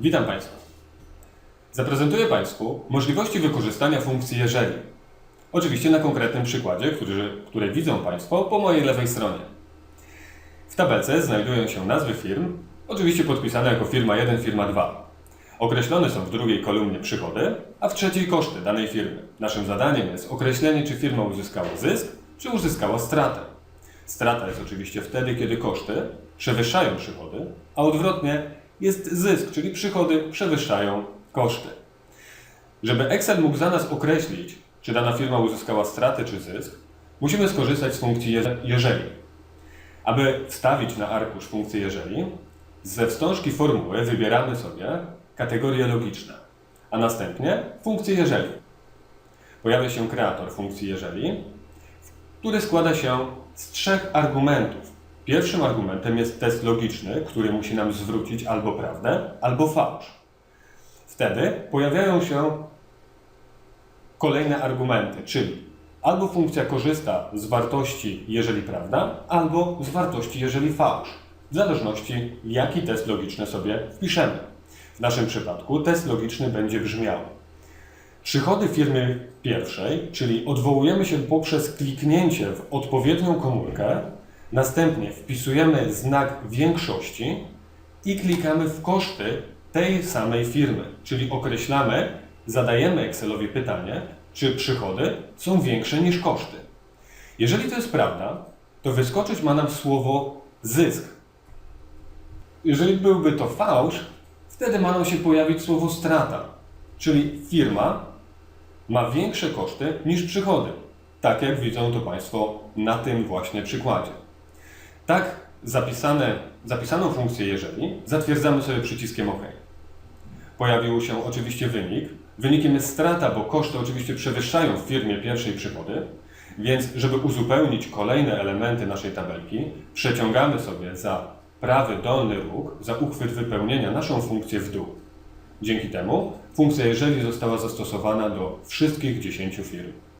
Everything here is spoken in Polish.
Witam Państwa. Zaprezentuję Państwu możliwości wykorzystania funkcji jeżeli. Oczywiście na konkretnym przykładzie, który, które widzą Państwo po mojej lewej stronie. W tabelce znajdują się nazwy firm, oczywiście podpisane jako firma 1, firma 2. Określone są w drugiej kolumnie przychody, a w trzeciej koszty danej firmy. Naszym zadaniem jest określenie, czy firma uzyskała zysk, czy uzyskała stratę. Strata jest oczywiście wtedy, kiedy koszty przewyższają przychody, a odwrotnie jest zysk, czyli przychody przewyższają koszty. Żeby Excel mógł za nas określić, czy dana firma uzyskała stratę czy zysk, musimy skorzystać z funkcji je- jeżeli. Aby wstawić na arkusz funkcję jeżeli, ze wstążki formuły wybieramy sobie kategorie logiczne, a następnie funkcję jeżeli. Pojawia się kreator funkcji jeżeli, który składa się z trzech argumentów. Pierwszym argumentem jest test logiczny, który musi nam zwrócić albo prawdę, albo fałsz. Wtedy pojawiają się kolejne argumenty, czyli albo funkcja korzysta z wartości jeżeli prawda, albo z wartości jeżeli fałsz, w zależności jaki test logiczny sobie wpiszemy. W naszym przypadku test logiczny będzie brzmiał Przychody firmy pierwszej, czyli odwołujemy się poprzez kliknięcie w odpowiednią komórkę, następnie wpisujemy znak większości i klikamy w koszty tej samej firmy, czyli określamy, zadajemy Excelowi pytanie, czy przychody są większe niż koszty. Jeżeli to jest prawda, to wyskoczyć ma nam słowo zysk. Jeżeli byłby to fałsz, wtedy ma nam się pojawić słowo strata, czyli firma ma większe koszty niż przychody. Tak jak widzą to Państwo na tym właśnie przykładzie. Tak zapisane, zapisaną funkcję jeżeli zatwierdzamy sobie przyciskiem OK. Pojawił się oczywiście wynik. Wynikiem jest strata, bo koszty oczywiście przewyższają w firmie pierwszej przychody, więc żeby uzupełnić kolejne elementy naszej tabelki, przeciągamy sobie za prawy dolny róg, za uchwyt wypełnienia naszą funkcję w dół. Dzięki temu funkcja jeżeli została zastosowana do wszystkich 10 firm.